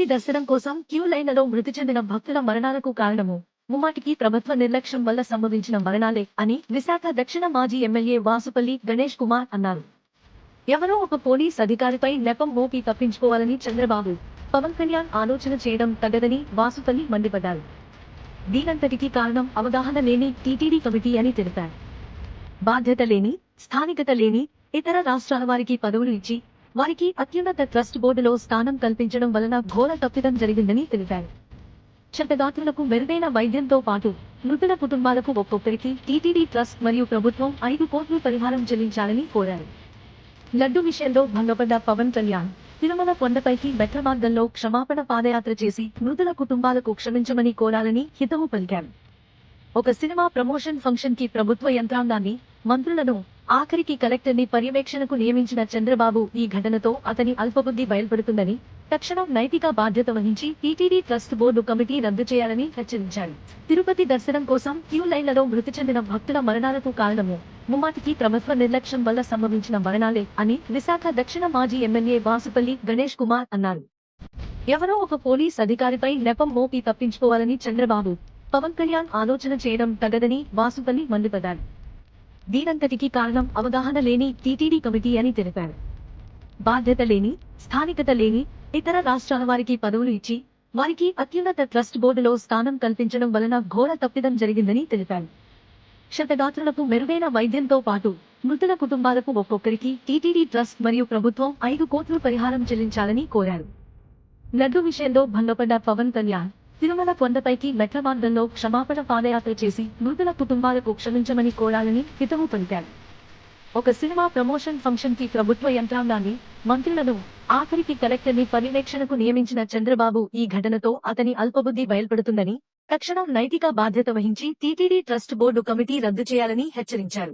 తిరుపతి దర్శనం కోసం క్యూ లైన్లలో మృతి చెందిన భక్తుల మరణాలకు కారణము. ముమ్మాటికి ప్రభుత్వ నిర్లక్ష్యం వల్ల సంభవించిన మరణాలే అని విశాఖ దక్షిణ మాజీ ఎమ్మెల్యే వాసుపల్లి గణేష్ కుమార్ అన్నారు. ఎవరో ఒక పోలీస్ అధికారిపై నెపం మోపి తప్పించుకోవాలని చంద్రబాబు పవన్ కళ్యాణ్ ఆలోచన చేయడం తగదని వాసుపల్లి మండిపడ్డారు. దీనంతటికీ కారణం అవగాహన లేని టీటీడీ కమిటీ అని తెలిపారు. బాధ్యత లేని స్థానికత లేని ఇతర రాష్ట్రాల వారికి పదవులు ఇచ్చి వారికి అత్యున్నత ట్రస్ట్ బోర్డులో స్థానం కల్పించడం వలన ఘోర తప్పిదం జరిగిందని తెలిపారు. క్షతగాత్రులకు మెరుగైన వైద్యంతో పాటు మృతుల కుటుంబాలకు ఒక్కొక్కరికి టీటీడీ ట్రస్ట్ మరియు ప్రభుత్వం ఐదు కోట్లు పరిహారం చెల్లించాలని కోరారు. లడ్డు విషయంలో భంగపడ్డ పవన్ కళ్యాణ్ తిరుమల కొండపైకి మెట్ల మార్గంలో క్షమాపణ పాదయాత్ర చేసి మృతుల కుటుంబాలకు క్షమించమని కోరాలని హితవు పలికారు. ఒక సినిమా ప్రమోషన్ ఫంక్షన్కి ప్రభుత్వ యంత్రాంగాన్ని మంత్రులను ఆఖరికి కలెక్టర్ని పర్యవేక్షణకు నియమించిన చంద్రబాబు ఈ ఘటనతో అతని అల్పబుద్ధి బయల్పడుతుందని తక్షణం నైతిక బాధ్యత వహించి టీటీడీ ట్రస్ట్ బోర్డు కమిటీ రద్దు చేయాలని హెచ్చరించాడు. తిరుపతి దర్శనం కోసం క్యూ లైన్లలో మృతి చెందిన భక్తుల మరణాలకు కారణము ముమ్మాటికి ప్రభుత్వ నిర్లక్ష్యం వల్ల సంభవించిన మరణాలే అని విశాఖ దక్షిణ మాజీ ఎమ్మెల్యే వాసుపల్లి గణేష్ కుమార్ అన్నారు. ఎవరో ఒక పోలీస్ అధికారిపై నెపం మోపి తప్పించుకోవాలని చంద్రబాబు పవన్ కళ్యాణ్ ఆలోచన చేయడం తగదని వాసుపల్లి మండిపడ్డారు. దీనంతటికీ కారణం అవగాహన లేని టీటీడీ కమిటీ అని తెలిపారు. బాధ్యత లేని స్థానికత లేని ఇతర రాష్ట్రాల వారికి పదవులు ఇచ్చి వారికి అత్యున్నత ట్రస్ట్ బోర్డులో స్థానం కల్పించడం వలన ఘోర తప్పిదం జరిగిందని తెలిపారు. క్షతగాత్రులకు మెరుగైన వైద్యంతో పాటు మృతుల కుటుంబాలకు ఒక్కొక్కరికి టీటీడీ ట్రస్ట్ మరియు ప్రభుత్వం ఐదు కోట్లు పరిహారం చెల్లించాలని కోరారు. లడ్డు విషయంలో భంగపడ్డ పవన్ కళ్యాణ్ తిరుమల కొండపైకి మెట్ల మార్గంలో క్షమాపణ పాదయాత్ర చేసి మృతుల కుటుంబాలకు క్షమించమని కోరాలని హితవు పలికారు. ఒక సినిమా ప్రమోషన్ ఫంక్షన్కి ప్రభుత్వ యంత్రాంగాన్ని మంత్రులను ఆఖరికి కలెక్టర్ని పర్యవేక్షణకు నియమించిన చంద్రబాబు ఈ ఘటనతో అతని అల్పబుద్ధి బయల్పడుతుందని తక్షణం నైతిక బాధ్యత వహించి టీటీడీ ట్రస్ట్ బోర్డు కమిటీ రద్దు చేయాలని హెచ్చరించారు.